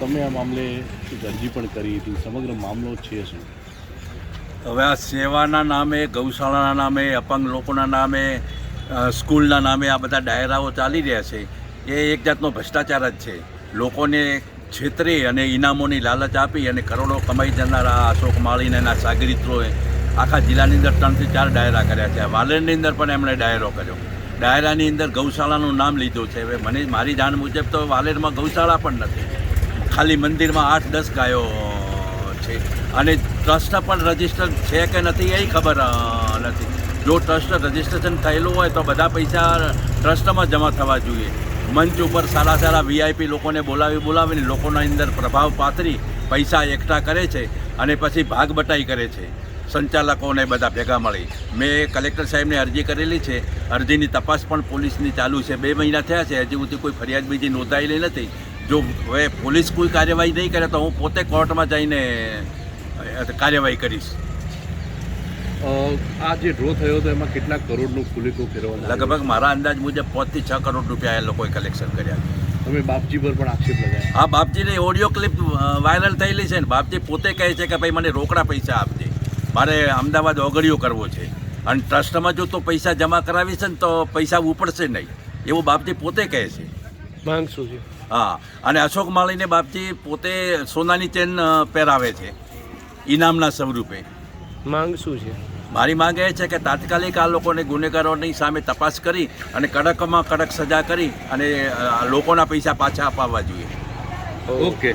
તમે આ મામલે અરજી પણ કરી હતી? સમગ્ર મામલો છે શું? હવે આ સેવાના નામે, ગૌશાળાના નામે, અપંગ લોકોના નામે સ્કૂલના નામે આ બધા ડાયરાઓ ચાલી રહ્યા છે. એ એક જાતનો ભ્રષ્ટાચાર જ છે. લોકોને છેતરી અને ઇનામોની લાલચ આપી અને કરોડો કમાઈ જનારા અશોક માળીને એના સાગરિત્રોએ આખા જિલ્લાની અંદર ત્રણથી ચાર ડાયરા કર્યા છે. વાલેરની અંદર પણ એમણે ડાયરો કર્યો. ડાયરાની અંદર ગૌશાળાનું નામ લીધું છે. હવે મને, મારી જાણ મુજબ તો વાલેરમાં ગૌશાળા પણ નથી. ખાલી મંદિરમાં આઠ દસ ગાયો છે. અને ટ્રસ્ટ પણ રજિસ્ટર છે કે નથી એ ખબર નથી. જો ટ્રસ્ટ રજીસ્ટ્રેશન થયેલું હોય તો બધા પૈસા ટ્રસ્ટમાં જમા થવા જોઈએ. મંચ ઉપર સારા સારા વીઆઈપી લોકોને બોલાવી બોલાવીને લોકોના અંદર પ્રભાવ પાથરી પૈસા એકઠા કરે છે અને પછી ભાગ બટાઈ કરે છે. સંચાલકોને બધા ભેગા મળી. મેં કલેક્ટર સાહેબને અરજી કરેલી છે. અરજીની તપાસ પણ પોલીસની ચાલુ છે. બે મહિના થયા છે. હજી સુધી કોઈ ફરિયાદ બીજી નોંધાયેલી નથી. જો હવે પોલીસ કોઈ કાર્યવાહી નહીં કરે તો હું પોતે કોર્ટમાં જઈને કાર્યવાહી કરીશ. આ જે ડ્રો થયો હતો એમાં કેટલા કરોડનું ખુલીકું ફેરવવામાં લગભગ મારા અંદાજ મુજબ પાંચથી છ કરોડ રૂપિયા એ લોકોએ કલેક્શન કર્યા તમે બાપજી પર પણ આક્ષેપ લગાવ્યા? આ બાપજીની ઓડિયો ક્લિપ વાયરલ થયેલી છે ને બાપજી પોતે કહે છે કે ભાઈ મને રોકડા પૈસા આપજે. મારે અમદાવાદ ઓગળીઓ કરવો છે. અને ટ્રસ્ટમાં જો તો પૈસા જમા કરાવીશ ને તો પૈસા ઉપડશે નહીં. એવું બાપજી પોતે કહે છે. માંગ શું છે. હા. અને અશોક માળીને બાપજી પોતે સોનાની ચેન પહેરાવે છે. ઇનામના સ્વરૂપે. માંગ શું છે? મારી માંગ એ છે કે તાત્કાલિક આ લોકોને ગુનેગારોની સામે તપાસ કરી અને કડકમાં કડક સજા કરી અને લોકોના પૈસા પાછા અપાવવા જોઈએ. ઓકે.